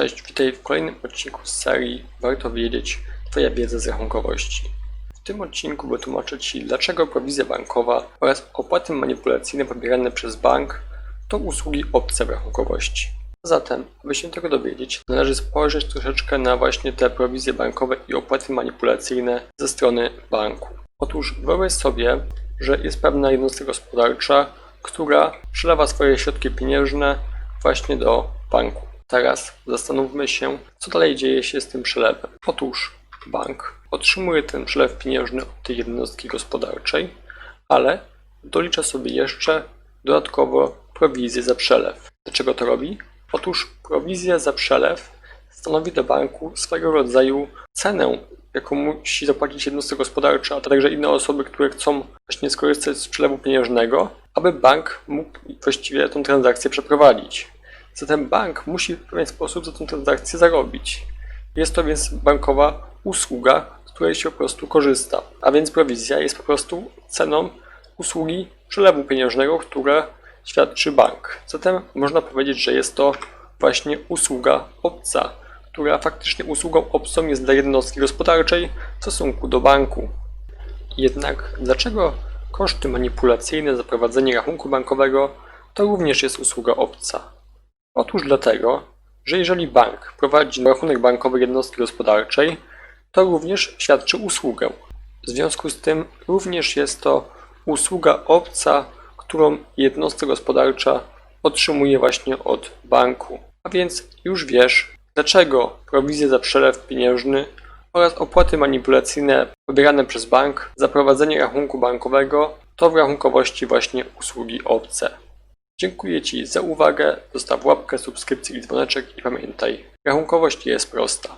Cześć, witaj w kolejnym odcinku z serii Warto wiedzieć Twoja wiedza z rachunkowości. W tym odcinku wytłumaczę Ci, dlaczego prowizja bankowa oraz opłaty manipulacyjne pobierane przez bank to usługi obce w rachunkowości. Zatem, aby się tego dowiedzieć, należy spojrzeć troszeczkę na właśnie te prowizje bankowe i opłaty manipulacyjne ze strony banku. Otóż wyobraź sobie, że jest pewna jednostka gospodarcza, która przelewa swoje środki pieniężne właśnie do banku. Teraz zastanówmy się, co dalej dzieje się z tym przelewem. Otóż bank otrzymuje ten przelew pieniężny od tej jednostki gospodarczej, ale dolicza sobie jeszcze dodatkowo prowizję za przelew. Dlaczego to robi? Otóż prowizja za przelew stanowi dla banku swego rodzaju cenę, jaką musi zapłacić jednostka gospodarcza, a także inne osoby, które chcą właśnie skorzystać z przelewu pieniężnego, aby bank mógł właściwie tą transakcję przeprowadzić. Zatem bank musi w pewien sposób za tę transakcję zarobić. Jest to więc bankowa usługa, z której się po prostu korzysta. A więc prowizja jest po prostu ceną usługi przelewu pieniężnego, które świadczy bank. Zatem można powiedzieć, że jest to właśnie usługa obca, która faktycznie usługą obcą jest dla jednostki gospodarczej w stosunku do banku. Jednak dlaczego koszty manipulacyjne za prowadzenie rachunku bankowego to również jest usługa obca? Otóż dlatego, że jeżeli bank prowadzi rachunek bankowy jednostki gospodarczej, to również świadczy usługę. W związku z tym również jest to usługa obca, którą jednostka gospodarcza otrzymuje właśnie od banku. A więc już wiesz, dlaczego prowizje za przelew pieniężny oraz opłaty manipulacyjne pobierane przez bank za prowadzenie rachunku bankowego to w rachunkowości właśnie usługi obce. Dziękuję Ci za uwagę, zostaw łapkę, subskrypcję i dzwoneczek i pamiętaj, rachunkowość jest prosta.